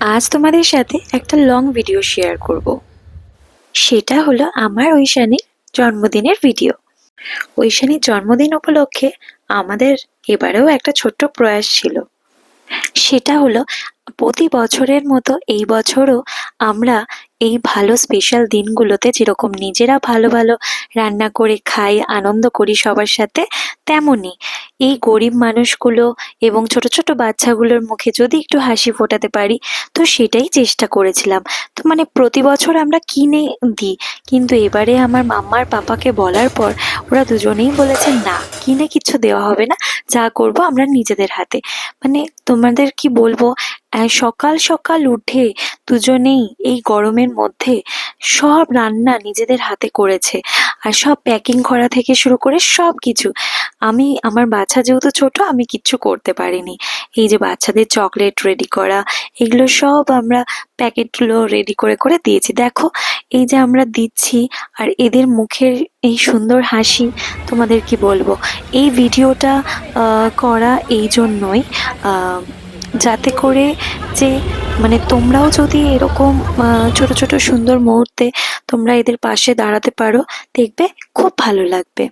আজ তোমাদের সাথে একটা লং ভিডিও শেয়ার করব। সেটা হলো আমার ঐশানীর জন্মদিনের ভিডিও ঐশানীর জন্মদিন উপলক্ষে আমাদের এবারেও একটা ছোট্ট প্রয়াস ছিল। সেটা হলো প্রতি বছরের মতো এই বছরও আমরা এই ভালো স্পেশাল দিনগুলোতে যেরকম নিজেরা ভালো ভালো রান্না করে খাই, আনন্দ করি সবার সাথে, তেমনই। এই গরিব মানুষগুলো এবং ছোট ছোট বাচ্চাগুলোর মুখে যদি একটু হাসি ফোটাতে পারি, তো সেটাই চেষ্টা করেছিলাম। তো মানে প্রতি বছর আমরা কিনে দিই, কিন্তু এবারে আমার মাম্মার পাপাকে বলার পর ওরা দুজনেই বলেছে, না, কিনে কিছু দেওয়া হবে না, যা করব আমরা নিজেদের হাতে। মানে তোমাদের কি বলব সকাল সকাল উঠে দুজনেই এই গরমের মধ্যে সব রান্না নিজেদের হাতে করেছে। আর সব প্যাকিং করা থেকে শুরু করে সব কিছু আমি, আমার বাচ্চা যেহেতু ছোট, আমি কিচ্ছু করতে পারিনি। এই যে বাচ্চাদের চকলেট রেডি করা, এগুলো সব আমরা প্যাকেটগুলো রেডি করে করে দিয়েছি। দেখো, এই যে আমরা দিচ্ছি, আর এদের মুখের এই সুন্দর হাসি তোমাদের কি বলব? এই ভিডিওটা করা এই জন্যই যাতে করে যে মানে তোমরাও যদি এরকম ছোট ছোট সুন্দর মুহূর্তে তোমরা এদের পাশে দাঁড়াতে পারো, দেখবে খুব ভালো লাগবে।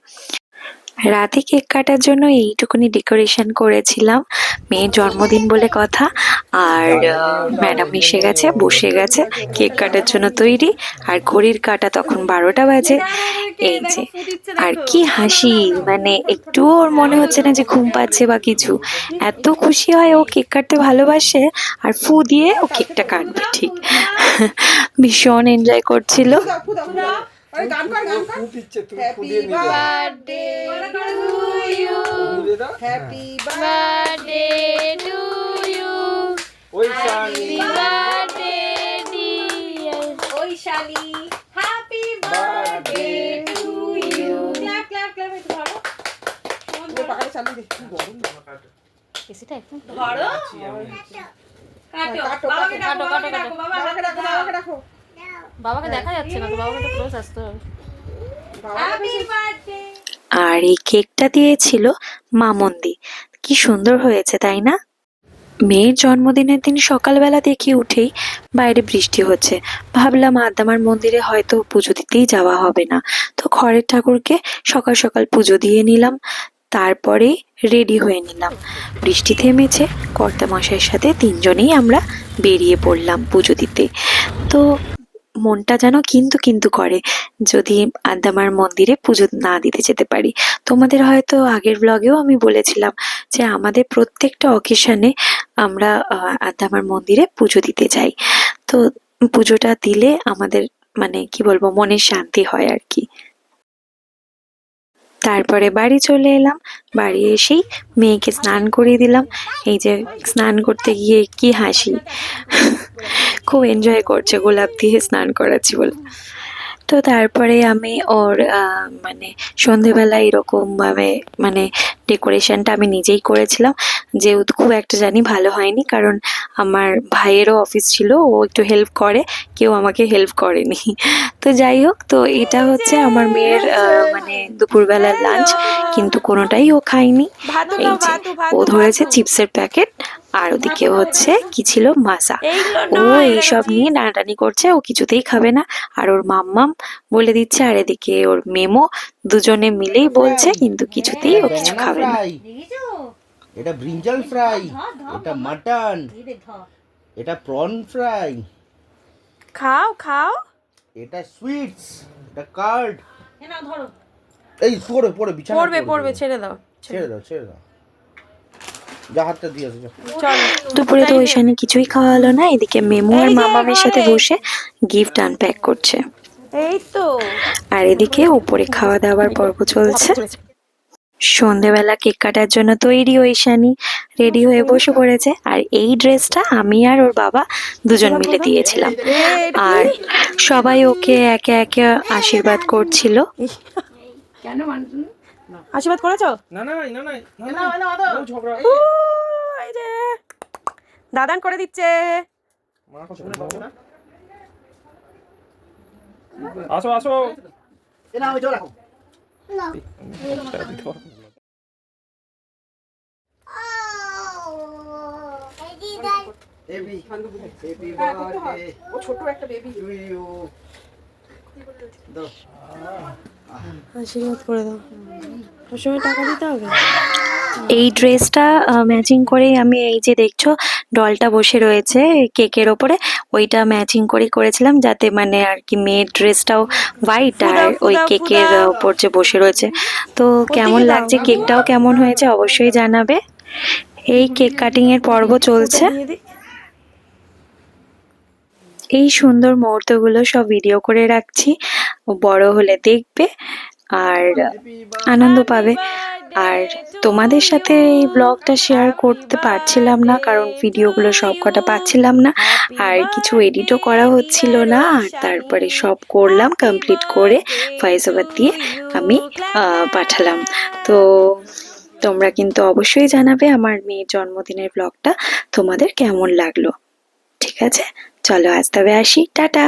রাতে কেক কাটার জন্য এইটুকুনি ডেকোরেশন করেছিলাম। মেয়ের জন্মদিন বলে কথা। আর ম্যাডাম এসে গেছে, বসে গেছে, কেক কাটার জন্য তৈরি। আর ঘড়ির কাটা তখন বারোটা বাজে। এই যে, আর কি হাসি মানে একটুও ওর মনে হচ্ছে না যে ঘুম পাচ্ছে বা কিছু। এত খুশি হয় ও কেক কাটতে ভালোবাসে, আর ফু দিয়ে ও কেকটা কাটবে, ঠিক। ভীষণ এনজয় করছিল। গান কর গান কর। হ্যাপি বার্থডে টু ইউ হ্যাপি birthday to you. ওই শানি Birthday dear. ওই শালি। Happy birthday to you clap clap clap একটু ধরো। ও পাখাটা চালিয়ে দে। কি গরম এসিটা একদম ধরো। কাটো। বাবাকে ডাকো বাবাকে ডাকো বাবাকে ডাকো বাবাকে ডাকো বাবাকে দেখা যাচ্ছে না তো বাবাকে একটু ক্লোজ আসতে হবে। আর এই কেকটা দিয়েছিল মামন্দি। কি সুন্দর হয়েছে তাই না? মেয়ের জন্মদিনের দিন সকালবেলা দেখি উঠেই বাইরে বৃষ্টি হচ্ছে। ভাবলাম আদ্দামার মন্দিরে হয়তো পুজো দিতেই যাওয়া হবে না। তো ঘরের ঠাকুরকে সকাল সকাল পুজো দিয়ে নিলাম। তারপরে রেডি হয়ে নিলাম। বৃষ্টি থেমেছে কর্তা মশাইয়ের সাথে তিনজনেই আমরা বেরিয়ে পড়লাম পুজো দিতে। তো মনটা যেন কিন্তু কিন্তু করে যদি আদ্যামার মন্দিরে পুজো না দিতে যেতে পারি। তোমাদের হয়তো আগের ব্লগেও আমি বলেছিলাম যে আমাদের প্রত্যেকটা অকেশনে আমরা আহ, আদ্দামার মন্দিরে পুজো দিতে যাই। তো পুজোটা দিলে আমাদের মানে কি বলব মনের শান্তি হয় আর কি। তারপরে বাড়ি চলে এলাম বাড়ি এসেই মেয়েকে স্নান করিয়ে দিলাম। এই যে স্নান করতে গিয়ে কি হাসি। খুব এনজয় করছে গোলাপ দিয়ে স্নান করাচ্ছি বলে। তো তারপরে আমি ওর মানে সন্ধেবেলা এরকমভাবে মানে ডেকোরেশনটা আমি নিজেই করেছিলাম। যেহেতু খুব একটা জানি ভালো হয়নি কারণ আমার ভাইয়েরও অফিস ছিল ও একটু হেল্প করে কেউ আমাকে হেল্প করেনি। তো যাই হোক তো এটা হচ্ছে আমার মেয়ের মানে দুপুরবেলার লাঞ্চ কিন্তু কোনোটাই ও খায়নি। এই যে ও ধরেছে চিপসের প্যাকেট আর ওদিকে হচ্ছে কি ছিল মাজা ও এইসব নিয়ে টানাটানি করছে ও কিছুতেই খাবে না। আর ওর মাম্মাম বলে দিচ্ছে আর এদিকে ওর মেমো দুজনে মিলেই বলছে কিন্তু কিছুতেই ও কিছু খাবে না। এটা ব্রিঞ্জাল ফ্রাই এটা মাটন এটা প্রন ফ্রাই খাও খাও। এটা সুইটস এটা কার্ড না ধরো। এই পড়ে পড়ে বিছানা পড়বে পড়বে। ছেড়ে দাও ছেড়ে দাও ছেড়ে দাও যা হাতটা দিয়ে আসো যা। চল দুপুরে তো ওইখানে কিছুই খাওয়া হলো না এদিকে মেমো আর মামামের সাথে বসে গিফট আনপ্যাক করছে। এই তো। আর এদিকে উপরে খাওয়া দাওয়ার পর্ব চলছে। সন্ধেবেলা কেক কাটার জন্য তৈরি ঐশানি রেডি হয়ে বসে পড়েছে। আর এই ড্রেসটা আমি আর ওর বাবা দুজন মিলে দিয়েছিলাম। আর সবাই ওকে একে একে আশীর্বাদ করছিল। আশীর্বাদ করেছ? না না না না না না। ও ঝগড়া। এই যে। দাদান করে দিচ্ছে। না আসো আসো। বান্ধব বুঝাই। happy হ্যাঁ, ছোট একটা বেবি। আশীর্বাদ করে দাও। ওর সময় টাকা দিতে হবে? এই ড্রেসটা ম্যাচিং করেই আমি এই যে দেখছ ডলটা বসে রয়েছে কেকের ওপরে ওইটা ম্যাচিং করে করেছিলাম যাতে মানে আর কি মেয়ের ড্রেসটাও হোয়াইট আর ওই কেকের ওপর যে বসে রয়েছে। তো কেমন লাগছে? কেকটাও কেমন হয়েছে? অবশ্যই জানাবে। এই কেক কাটিং এর পর্ব চলছে। এই সুন্দর মুহূর্তগুলো সব ভিডিও করে রাখছি। বড় হলে দেখবে। আর আনন্দ পাবে। আর তোমাদের সাথে এই ব্লগটা শেয়ার করতে পারছিলাম না, কারণ ভিডিওগুলো সব কটা পাচ্ছিলাম না। আর কিছু এডিটও করা হচ্ছিল না, আর তারপরে সব করলাম কমপ্লিট করে ভয়েস ওভার দিয়ে আমি পাঠালাম। তো তোমরা কিন্তু অবশ্যই জানাবে আমার মেয়ের জন্মদিনের ব্লগটা তোমাদের কেমন লাগল। ঠিক আছে? চলো আজ তবে আসি। টাটা!